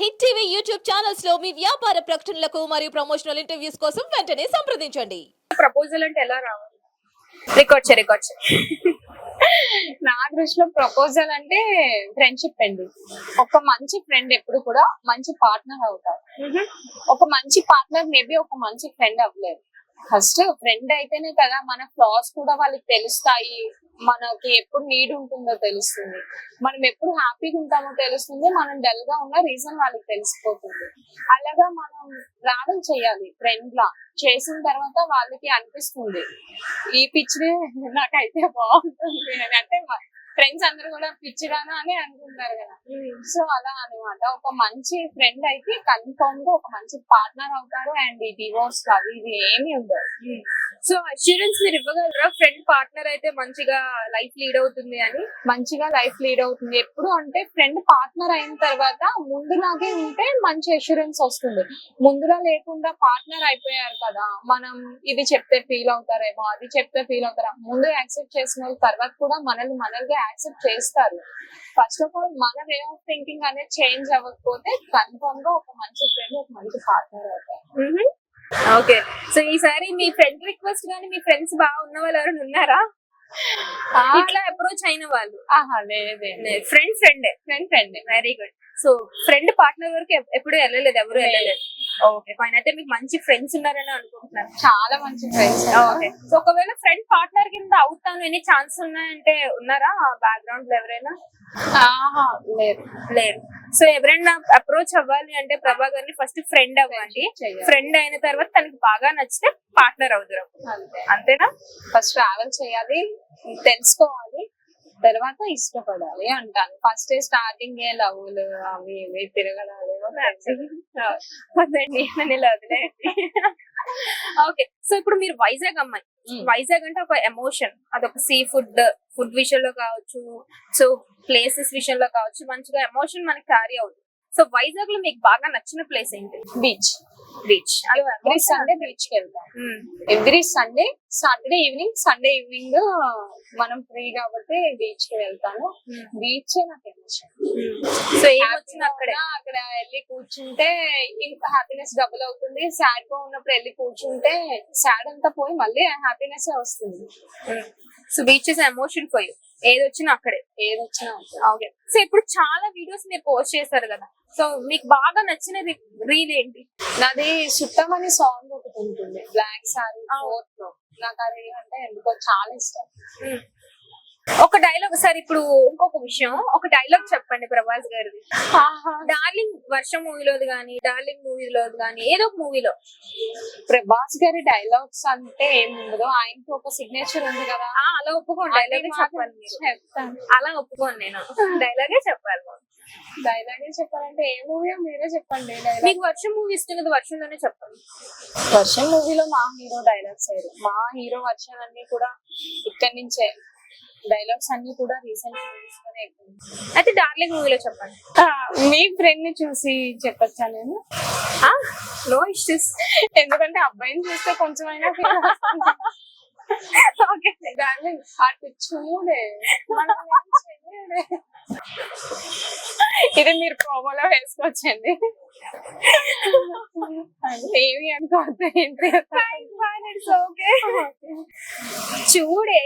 Hit TV YouTube ఛానల్స్లో మీ వ్యాపార ప్రకటనలకు మరియు ప్రమోషనల్ ఇంటర్వ్యూస్ కోసం వెంటనే సంప్రదించండి. ప్రపోజల్ అంటే ఎలా రావాలి? రికార్డ్ చే రికార్డ్ చే నా దృష్టిలో ప్రపోజల్ అంటే ఫ్రెండ్షిప్ అండి. ఒక మంచి ఫ్రెండ్ ఎప్పుడు కూడా మంచి పార్ట్నర్ అవుతారు. ఒక మంచి పార్ట్నర్ మేబీ ఒక మంచి ఫ్రెండ్ అవ్వలేదు ఫస్ట్ ఫ్రెండ్ అయితేనే కదా మన ఫ్లాస్ కూడా వాళ్ళకి తెలుస్తాయి. మనకి ఎప్పుడు నీడ్ ఉంటుందో తెలుస్తుంది. మనం ఎప్పుడు హ్యాపీగా ఉంటామో తెలుస్తుంది. మనం డల్గా ఉన్న రీజన్ వాళ్ళకి తెలిసిపోతుంది. అలాగా మనం ట్రావెల్ చేయాలి ఫ్రెండ్ లా. చేసిన తర్వాత వాళ్ళకి అనిపిస్తుంది. ఈ పిచ్చి నాకైతే బాగుంటుంది. అని అంటే ఫ్రెండ్స్ అందరూ కూడా పిచ్చిదానా అని అనుకుంటారు కదా. సో అలా అన్నమాట. ఒక మంచి ఫ్రెండ్ అయితే కన్ఫర్మ్గా ఒక మంచి పార్ట్నర్ అవుతారు అండ్ ఈ డివోర్స్ అవి ఇవి ఏమి ఉండదు. సో అష్యూరెన్స్ మీరు ఇవ్వగలరా? ఫ్రెండ్ పార్ట్నర్ అయితే మంచిగా లైఫ్ లీడ్ అవుతుంది అని. మంచిగా లైఫ్ లీడ్ అవుతుంది. ఎప్పుడు అంటే ఫ్రెండ్ పార్ట్నర్ అయిన తర్వాత ముందులాగే ఉంటే మంచి అష్యూరెన్స్ వస్తుంది. ముందులా లేకుండా పార్ట్నర్ అయిపోయారు కదా. మనం ఇది చెప్తే ఫీల్ అవుతారేమో అది చెప్తే ఫీల్ అవుతారా? ముందు యాక్సెప్ట్ చేసిన వాళ్ళు తర్వాత కూడా మనల్ని మనల్ని యాక్సెప్ట్ చేస్తారు. ఫస్ట్ ఆఫ్ ఆల్ మన వే ఆఫ్ థింకింగ్ అనేది చేంజ్ అవ్వకపోతే కన్ఫర్మ్గా ఒక మంచి ఫ్రెండ్ ఒక మంచి పార్ట్నర్ అవుతారు. ఓకే. సో ఈసారి మీ ఫ్రెండ్ రిక్వెస్ట్ గానీ మీ ఫ్రెండ్స్ బాగా ఉన్న వాళ్ళు ఎవరైనా ఉన్నారా? ఇట్లా అప్రోచ్ అయిన వాళ్ళు. ఆహా లేదే ఫ్రెండ్ ఫ్రెండే friend friend very good so friend partner వరకు ఎప్- ఎప్పుడు వెళ్ళలేదు ఎవరు వెళ్ళలేదు. ఓకే ఫైన్ అయితే మీకు మంచి ఫ్రెండ్స్ ఉన్నారని అనుకుంటున్నాను. చాలా మంచి ఫ్రెండ్స్ ఓకే సో ఒకవేళ ఫ్రెండ్ పార్ట్నర్ కింద అవుతాను ఎన్ని ఛాన్స్ ఉన్నాయంటే ఉన్నారా? బ్యాక్గ్రౌండ్లో ఎవరైనా? లేదు. లేరు సో ఎవరైనా అప్రోచ్ అవ్వాలి అంటే ప్రభాకర్ని ఫస్ట్ ఫ్రెండ్ అవ్వండి. ఫ్రెండ్ అయిన తర్వాత తనకి బాగా నచ్చితే పార్ట్నర్ అవుతారు అంతే. అంతేనా? ఫస్ట్ ట్రావెల్ చేయాలి తెలుసుకోవాలి. తర్వాత ఇష్టపడాలి అంటాను. ఫస్ట్ స్టార్టింగ్ ఏ లవ్లు అవి ఇవి తిరగడాలు వద్దండి నన్ను ఇలా వదిలేయండి. ఓకే సో ఇప్పుడు మీరు వైజాగ్ అమ్మాయి. వైజాగ్ అంటే ఒక ఎమోషన్ అదొక సీ ఫుడ్ ఫుడ్ విషయంలో కావచ్చు సో ప్లేసెస్ విషయంలో కావచ్చు మంచిగా ఎమోషన్ మనకి క్యారీ అవుతుంది సో వైజాగ్లో మీకు బాగా నచ్చిన ప్లేస్ ఏంటి? బీచ్. బీచ్. ఎవ్రీ సండే బీచ్కి వెళ్తాం. Every Sunday Saturday evening Sunday evening మనం ఫ్రీ కాబట్టి బీచ్కి వెళ్తాను. బీచ్ నాకు ఎమోషన్ సో అక్కడే? అక్కడ వెళ్ళి కూర్చుంటే హ్యాపీనెస్ డబుల్ అవుతుంది. సాడ్గా ఉన్నప్పుడు వెళ్ళి కూర్చుంటే సాడ్ అంతా పోయి మళ్ళీ హ్యాపీనెస్ వస్తుంది. So beach is emotion for you ఏది వచ్చినా అక్కడే. ఏది వచ్చినా. ఓకే. సో ఇప్పుడు చాలా వీడియోస్ మీరు పోస్ట్ చేశారు కదా. సో మీకు బాగా నచ్చిన రీల్ ఏంటి? నాది సుట్టం అనే సాంగ్ ఒకటి ఉంటుంది. బ్లాక్ సారీ ఫోర్త్ నాకు అది అంటే ఎందుకో చాలా ఇష్టం. ఒక డైలాగ్ సార్ ఇప్పుడు ఇంకొక విషయం. ఒక డైలాగ్ చెప్పండి ప్రభాస్ గారిది. డార్లింగ్ వర్షం మూవీలోది కానీ డార్లింగ్ మూవీలోది కానీ ఏదో ఒక మూవీలో ప్రభాస్ గారి డైలాగ్స్ అంటే ఏం ఉండదు. ఆయనకి ఒక సిగ్నేచర్ ఉంది కదా. అలా ఒప్పుకోండి. డైలాగే చెప్పాలి మీరు. అలా ఒప్పుకోను నేను. డైలాగే చెప్పాలి డైలాగ్ చెప్పాలంటే ఏ మూవీ మీరే చెప్పండి. మీకు వర్షం మూవీ ఇష్టం కదా వర్షంలోనే చెప్పండి. వర్షం మూవీలో మా హీరో డైలాగ్స్ అయ్యారు మా హీరో వర్షన్ అన్ని కూడా ఇక్కడి నుంచే. డైలాగ్స్ అన్ని కూడా రీసెంట్ మూవీస్లోనే ఎక్కువ. అయితే డార్లింగ్ మూవీలో చెప్పండి. మీ ఫ్రెండ్ని చూసి చెప్పొచ్చా నేను? నో ఇష్యూస్ ఎందుకంటే అబ్బాయిని చూస్తే కొంచెం అయినా ఓకే. డార్లింగ్ అటు చూడే. ఇది మీరు ప్రోమోలో వేసుకోవచ్చండి. ఏమి అనుకోవద్దు ఏంటి ఓకే చూడే.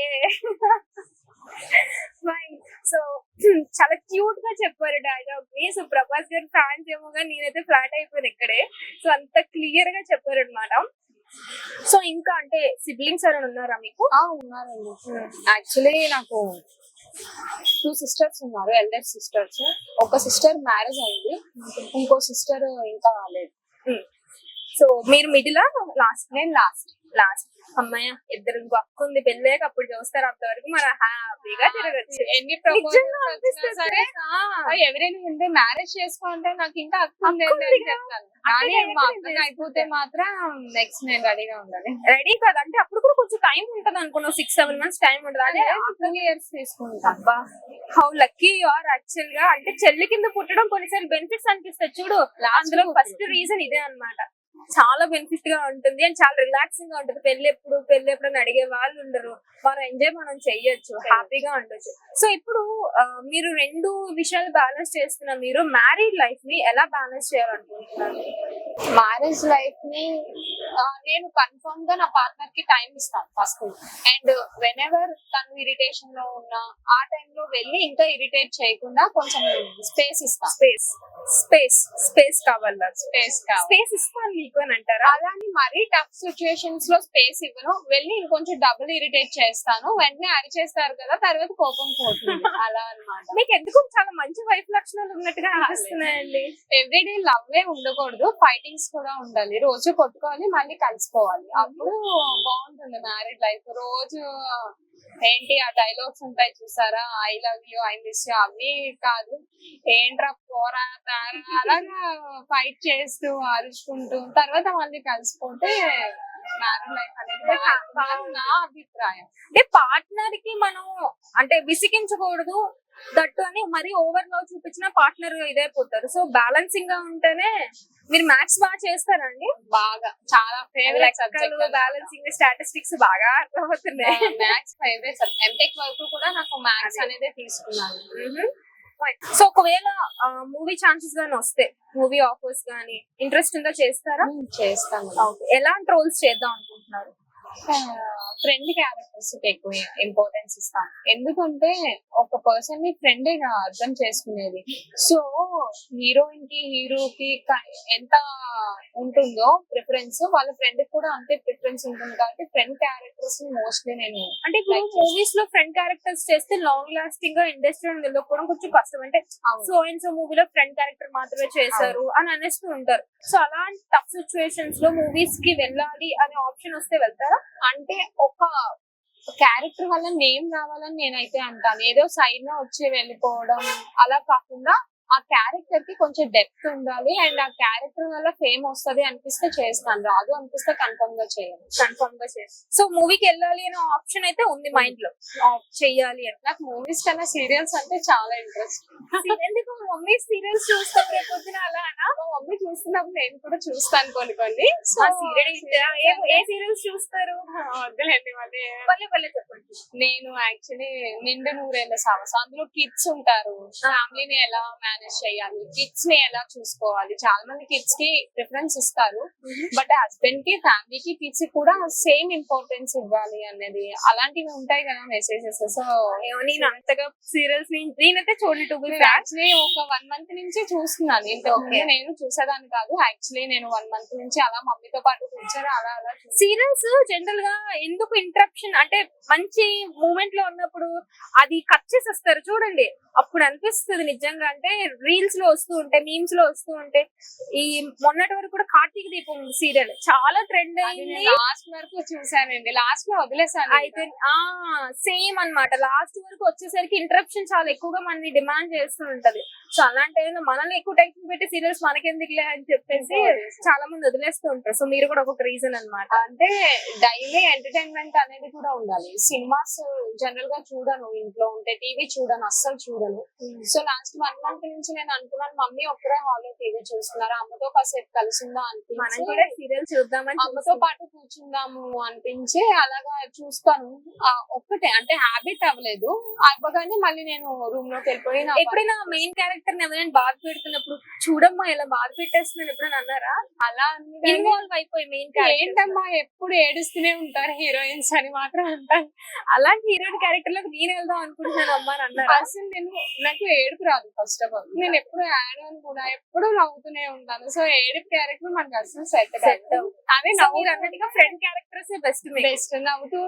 సో చాలా క్యూట్గా చెప్పారు డైలాగ్ని. సో ప్రభాస్ గారు ఫ్యాన్స్ ఏమో కానీ నేనైతే ఫ్లాట్ అయిపోయాను ఇక్కడే. సో అంత క్లియర్గా చెప్పారు అనమాట సో ఇంకా అంటే సిబ్లింగ్స్ ఎవరైనా ఉన్నారా మీకు? ఆ, ఉన్నారండి. యాక్చువల్లీ నాకు టూ సిస్టర్స్ ఉన్నారు ఎల్డర్ సిస్టర్స్ ఒక సిస్టర్ మ్యారేజ్ అయింది ఇంకో సిస్టర్ ఇంకా రాలేదు. సో మీరు మిడిల్ లాస్ట్ నేను లాస్ట్ లాస్ట్ అమ్మాయ ఇద్దరు అక్క ఉంది. పెళ్ళాక అప్పుడు చూస్తారు అంతవరకు. మన హ్యాపీగా తిరగచ్చు. ఎన్ని సరే. ఎవరైనా ముందే మ్యారేజ్ చేసుకోంటే నాకు ఇంకా అక్క ఉంది కానీ మా అయిపోతే మాత్రం నెక్స్ట్ నేను రెడీగా ఉండాలి. రెడీ కదా? అంటే అప్పుడు కూడా కొంచెం టైం ఉంటది అనుకున్నావు. సిక్స్ సెవెన్ మంత్స్ టైం ఉంటుంది అదే టూ ఇయర్స్ తీసుకుంటాను అబ్బా హౌ లక్కీ యు ఆర్ యాక్చువల్గా. అంటే చెల్లి కింద పుట్టడం కొన్నిసార్లు బెనిఫిట్స్ అనిపిస్తాయి. చూడు అందులో ఫస్ట్ రీజన్ ఇదే అన్నమాట. చాలా బెనిఫిట్గా ఉంటుంది అండ్ చాలా రిలాక్సింగ్గా ఉంటుంది. పెళ్ళి ఎప్పుడు పెళ్ళి ఎప్పుడు అని అడిగే వాళ్ళు ఉండరు. మనం ఎంజాయ్ మనం చెయ్యొచ్చు హ్యాపీగా ఉండొచ్చు. సో ఇప్పుడు మీరు రెండు విషయాలు బ్యాలెన్స్ చేస్తున్న మీరు మ్యారీడ్ లైఫ్ని ఎలా బ్యాలెన్స్ చేయాలనుకుంటున్నారు? మ్యారేజ్ లైఫ్ని నేను కన్ఫర్మ్గా నా పార్ట్నర్కి టైం ఇస్తాను ఫస్ట్ అండ్ వెన్ ఎవర్ తను ఇరిటేషన్లో ఉన్నా ఆ టైంలో వెళ్ళి ఇంకా ఇరిటేట్ చేయకుండా కొంచెం స్పేస్ ఇస్తాను. స్పేస్ స్పేస్ స్పేస్ కావాలా స్పేస్ కావాలి స్పేస్ ఇస్తాను మీకు అని అంటారా? అలానే మరీ టఫ్ సిచ్యుయేషన్స్లో స్పేస్ ఇవ్వను. వెళ్ళి ఇంకొంచెం డబుల్ ఇరిటేట్ చేస్తాను. వెంటనే అరిచేస్తారు కదా తర్వాత కోపం పోతుంది. అలా అన్నమాట. మీకు ఎందుకు? చాలా మంచి వైఫ్ లక్షణాలు ఉన్నట్టుగా అనిపిస్తున్నాయండి. ఎవ్రీడే లవ్ ఏ ఉండకూడదు. ఫైటింగ్స్ కూడా ఉండాలి. రోజు కొట్టుకోవాలి మళ్ళీ కలిసిపోవాలి. అప్పుడు బాగుంటుంది మ్యారీడ్ లైఫ్ రోజు ఏంటి ఆ డైలాగ్స్ ఉంటాయి చూసారా? I love you I miss you అవి కాదు. ఏంట్రా పోరా అలాగా ఫైట్ చేస్తూ అరుచుకుంటూ తర్వాత మళ్ళీ కలిసిపోతే మ్యారీడ్ లైఫ్ అనేది నా అభిప్రాయం. అంటే పార్ట్నర్కి మనం అంటే విసిగించకూడదు దట్టు అని మరీ ఓవర్గా చూపించిన పార్ట్నర్ ఇదైపోతారు సో బ్యాలెన్సింగ్గా ఉంటేనే మీరు మ్యాథ్స్ బాగా చేస్తారండి. బాగా. చాలా ఫేవరెట్ సబ్జెక్ట్ బ్యాలెన్సింగ్ స్టాటిస్టిక్స్ బాగా అర్థమవుతున్నాయి. మ్యాథ్స్ ఫేవరెట్ ఎంటెక్ వరకు కూడా నాకు మ్యాథ్స్ అనేది తీసుకున్నాను. సో ఒకవేళ మూవీ ఛాన్సెస్ గానీ వస్తే మూవీ ఆఫర్స్ గానీ ఇంట్రెస్ట్ ఉందా చేస్తారా? చేస్తాను. ఎలాంటి రోల్స్ చేద్దాం అనుకుంటున్నారు? ఫ్రెండ్ క్యారెక్టర్స్ ఎక్కువ ఇంపార్టెన్స్ ఇస్తాం. ఎందుకంటే ఒక పర్సన్ని ఫ్రెండ్ అర్థం చేసుకునేది. సో హీరోయిన్కి హీరోకి ఎంత ఉంటుందో ప్రిఫరెన్స్ వాళ్ళ ఫ్రెండ్ కూడా అంతే ప్రిఫరెన్స్ ఉంటుంది కాబట్టి ఫ్రెండ్ క్యారెక్టర్స్ మోస్ట్లీ నేను అంటే ఇప్పుడు మూవీస్లో ఫ్రెండ్ క్యారెక్టర్స్ చేస్తే లాంగ్ లాస్టింగ్గా ఇండస్ట్రీ నిలవడం కొంచెం కష్టం. అంటే. సో సో మూవీలో ఫ్రెండ్ క్యారెక్టర్ మాత్రమే చేశారు అని అనేస్తూ ఉంటారు. సో అలాంటి టఫ్ సిచ్యువేషన్స్లో మూవీస్కి వెళ్ళాలి అనే ఆప్షన్ వస్తే వెళ్తారా? అంటే ఒక క్యారెక్టర్ వల్ల నేమ్ రావాలని నేనైతే అంటాను. ఏదో సైడ్లో వచ్చి వెళ్ళిపోవడం అలా కాకుండా ఆ క్యారెక్టర్కి కొంచెం డెప్త్ ఉండాలి అండ్ ఆ క్యారెక్టర్ వల్ల ఫేమ్ వస్తది అనిపిస్తే చేస్తాను. రాదు అనిపిస్తే కన్ఫర్మ్గా చేయను. కన్ఫర్మ్గా చేసి సో మూవీకి వెళ్ళాలి అనే ఆప్షన్ అయితే ఉంది మైండ్లో. చెయ్యాలి అని. నాకు మూవీస్ కన్నా సీరియల్స్ అంటే చాలా ఇంట్రెస్ట్ ఎందుకు మమ్మీ సీరియల్స్ చూస్తాం రేపు పొద్దున అలా అనా? మా మమ్మీ చూస్తున్నప్పుడు నేను కూడా చూస్తాను కొన్ని కొన్ని. సో సీరియల్ ఏ సీరియల్స్ చూస్తారు? వద్దులేండి మళ్ళీ. పల్లె పల్లె చెప్పండి. నేను యాక్చువల్లీ నిండు నూరేళ్ళ సాహసం అందులో కిడ్స్ ఉంటారు. ఫ్యామిలీని ఎలా మేనేజ్ చేయాలి కిడ్స్ని ఎలా చూసుకోవాలి? చాలా మంది కిడ్స్కి ప్రిఫరెన్స్ ఇస్తారు. బట్ హస్బెండ్కి ఫ్యామిలీకి కిడ్స్కి కూడా సేమ్ ఇంపార్టెన్స్ ఇవ్వాలి అనేది. అలాంటివి ఉంటాయి కదా మెసేజెస్ సో నేను అంతగా సీరియల్స్ నేనైతే చూడండి టూ బి యాక్చువల్లీ ఒక వన్ మంత్ నుంచి చూస్తున్నాను. ఇంతకు ముందు Okay. నేను చూసేదాన్ని కాదు. యాక్చువల్లీ నేను వన్ మంత్ నుంచి అలా మమ్మీతో పాటు కూర్చొని అలా అలా సీరియల్స్ జనరల్గా ఎందుకు ఇంటరప్షన్ అంటే మంచి మూమెంట్లో ఉన్నప్పుడు అది కట్ చేసేస్తారు. చూడండి. అప్పుడు అనిపిస్తుంది నిజంగా. అంటే రీల్స్లో వస్తూ ఉంటాయి మీమ్స్లో వస్తూ ఉంటాయి. ఈ మొన్నటి వరకు కూడా కార్తీక దీపం సీరియల్ చాలా ట్రెండ్ అయింది. లాస్ట్ వరకు చూసానండి లాస్ట్లో వదిలేసాను అయితే ఆ సేమ్ అన్నమాట. లాస్ట్ వరకు వచ్చేసరికి ఇంటరప్షన్ చాలా ఎక్కువగా మనని డిమాండ్ చేస్తూ ఉంటది. సో అలాంటి మనల్ని ఎక్కువ టెన్షన్ పెట్టి సీరియల్స్ మనకెందుకులే అని చెప్పేసి చాలా మంది వదిలేస్తూ ఉంటారు. సో మీరు కూడా ఒక రీజన్ అన్నమాట. అంటే డైలీ ఎంటర్టైన్మెంట్ అనేది కూడా ఉండాలి. సినిమాస్ జనరల్గా చూడను. ఇంట్లో ఉంటే టీవీ చూడను అస్సలు చూడను. సో లాస్ట్ వన్ మంత్ నుంచి నేను అనుకున్నాను. మమ్మీ ఒక్కరే హాల్లో టీవీ చూస్తున్నారు? అమ్మతో కాసేపు కలిసిందా మనం అనిపించి కూడా సీరియల్ చూద్దామని అమ్మతో. పాటు కూర్చుందాము అనిపించి అలాగా చూస్తాను. ఒక్కటే అంటే హ్యాబిట్ అవ్వలేదు. అవ్వగానే మళ్ళీ నేను రూమ్లోకి వెళ్ళిపోయి ఎప్పుడైనా మెయిన్ క్యారెక్టర్ ఎవరైనా బాధ పెడుతున్నప్పుడు చూడమ్మా ఇలా బాధ పెట్టేస్తున్నాను ఎప్పుడైనా అన్నారా? అలా ఇన్వాల్వ్ అయిపోయి మెయిన్ క్యారెక్టర్ ఏంటమ్మా ఎప్పుడు ఏడుస్తూనే ఉంటారు హీరోయిన్స్ అని మాత్రం అంటాను. అలాంటి హీరోయిన్ క్యారెక్టర్లోకి నేను వెళ్దాం అనుకుంటున్నాను అమ్మా అని అన్నారా? అసలు నేను నాకు ఏడుపు రాదు ఫస్ట్ ఆఫ్ ఆల్ నేను ఎప్పుడు యాడ్ అని కూడా ఎప్పుడు నవ్వుతూనే ఉంటాను. సో ఏడుపు క్యారెక్టర్ మనకు అసలు సెట్ అదే నవ్వు అన్నట్టుగా ఫ్రెండ్ క్యారెక్టర్స్ బెస్ట్ బెస్ట్ నవ్వుతూ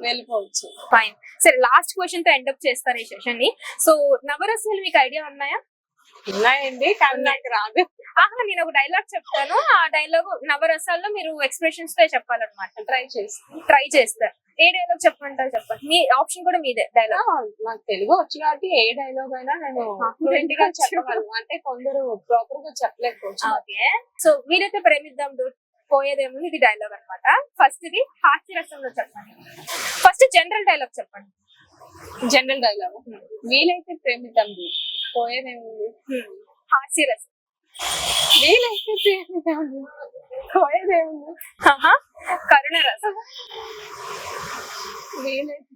వెళ్ళిపోవచ్చు. ఫైన్ సరే లాస్ట్ క్వశ్చన్తో ఎండ్ అప్ చేస్తారు ఈ సెషన్ని. సో నవరసాలు మీకు ఐడియా ఉన్నాయా? ఉన్నాయండి కానీ నాకు రాదు. ఆహా నేను ఒక డైలాగ్ చెప్తాను. ఆ డైలాగ్ నవరసాల్లో మీరు ఎక్స్ప్రెషన్స్తో చెప్పాలన్నమాట. ట్రై చేసి ట్రై చేస్తారు ఏ డైలాగ్ చెప్పమంటారు చెప్పండి? మీ ఆప్షన్ కూడా మీదే డైలాగ్ నాకు తెలుగు వచ్చు కాబట్టి ఏ డైలాగ్ అయినా నేను గా వచ్చు. చెప్పగలను. అంటే కొందరు ప్రాపర్గా చెప్పలేకపోవచ్చు ఓకే సో మీరైతే ప్రేమిద్దాం. పోయేదేమో ఇది డైలాగ్ అన్నమాట. ఫస్ట్ ఇది హాస్యరసంలో చెప్పండి. ఫస్ట్ జనరల్ డైలాగ్ చెప్పండి. జనరల్ డైలాగ్ వీలైతే ప్రేమిద్దాం పోయేదేముంది హాస్యరసం. వీలైతే పోయేదేముంది. కరుణ రసం వీలైతే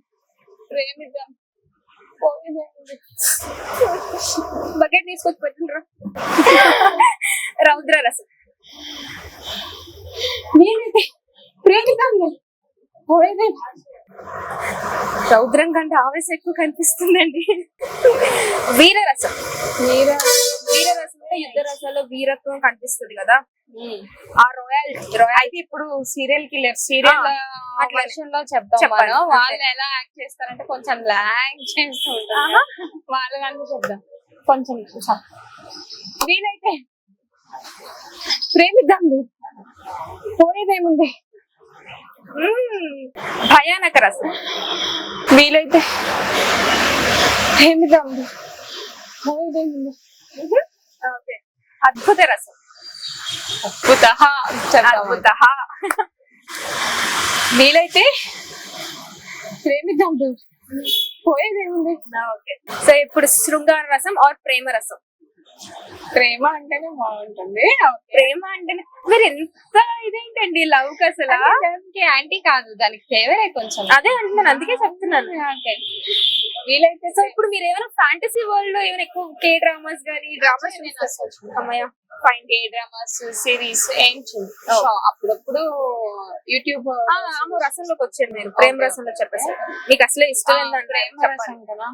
ప్రేమిద్దాం పోయేదేముంది బకెట్ తీసుకొచ్చి పెట్టిండ్రు. రౌద్ర రసం వీలైతే ప్రేమిద్దాం పోయేదే రౌద్రం కంటే ఆవేశం ఎక్కువ కనిపిస్తుందండి. వీర రసం మీరా వీర రసం అంటే యుద్ధ రసాల్లో వీరత్వం కనిపిస్తుంది కదా. ఆ రాయల్ అయితే ఇప్పుడు సీరియల్ కిల్లర్ సీరియల్లో చెప్తాం. వాళ్ళు ఎలా యాక్ట్ చేస్తారంటే కొంచెం లాగ్ చేస్తూ ఉంటారు. వాళ్ళ దాంట్లో చెప్దాం. కొంచెం చూసాం. వీలైతే ప్రేమిద్దాం. పోయేదేముంది? భయానక రసం. వీలైతే ఓకే. అద్భుత రసం. అద్భుత. అద్భుత. వీలైతే ప్రేమిద్దాం పోయేదేముంది? ఓకే. సో ఇప్పుడు శృంగార రసం ఆర్ ప్రేమ రసం? ప్రేమ అంటేనే బాగుంటుంది. ప్రేమ అంటే మీరు ఎంత ఇదేంటండి లవ్కి అసలు? యాంటీ కాదు దానికి ఫేవరే కొంచెం. అదే అంటున్నాను అందుకే చెప్తున్నాను. వీలైతే సో ఇప్పుడు మీరు ఏమైనా ఫ్యాంటసీ వరల్డ్లో ఏమైనా ఎక్కువ కే డ్రామాస్ గానీ డ్రామాస్ అమ్మయ్య. ఫైన్ కే డ్రామాస్ సిరీస్ ఏం చూడు. అప్పుడప్పుడు యూట్యూబ్ ఆమె రసంలోకి వచ్చాను నేను ప్రేమ రసంలో చెప్పేసి మీకు అసలే ఇష్టం ఏంటంటే ప్రేమ రసం కదా.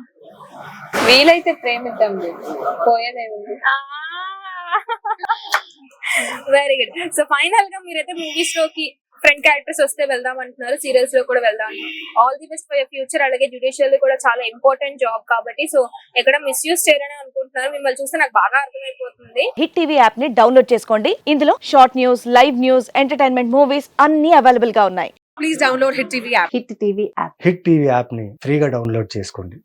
వీలైతే ప్రేమిద్దాం పోయేదేముంది? వెరీ గుడ్ సో ఫైనల్గా మీరైతే మూవీస్లోకి ఫ్రెండ్ క్యారెక్టర్స్ వస్తే వెళ్దాం అంటున్నారు సీరియల్స్లో కూడా వెళ్దాం all the best for future అలాగే జుడిషియల్ కూడా చాలా ఇంపార్టెంట్ జాబ్ కాబట్టి సో ఎక్కడ మిస్యూజ్ చేయాలని అనుకుంటున్నారు. మిమ్మల్ని చూస్తే నాకు బాగా అర్థమైపోతుంది. హిట్ టీవీ యాప్ని డౌన్లోడ్ చేసుకోండి. ఇందులో short news live news entertainment movies అన్ని అవైలబుల్గా ఉన్నాయి. హిట్ టీవీ యాప్ని ఫ్రీగా డౌన్లోడ్ చేసుకోండి.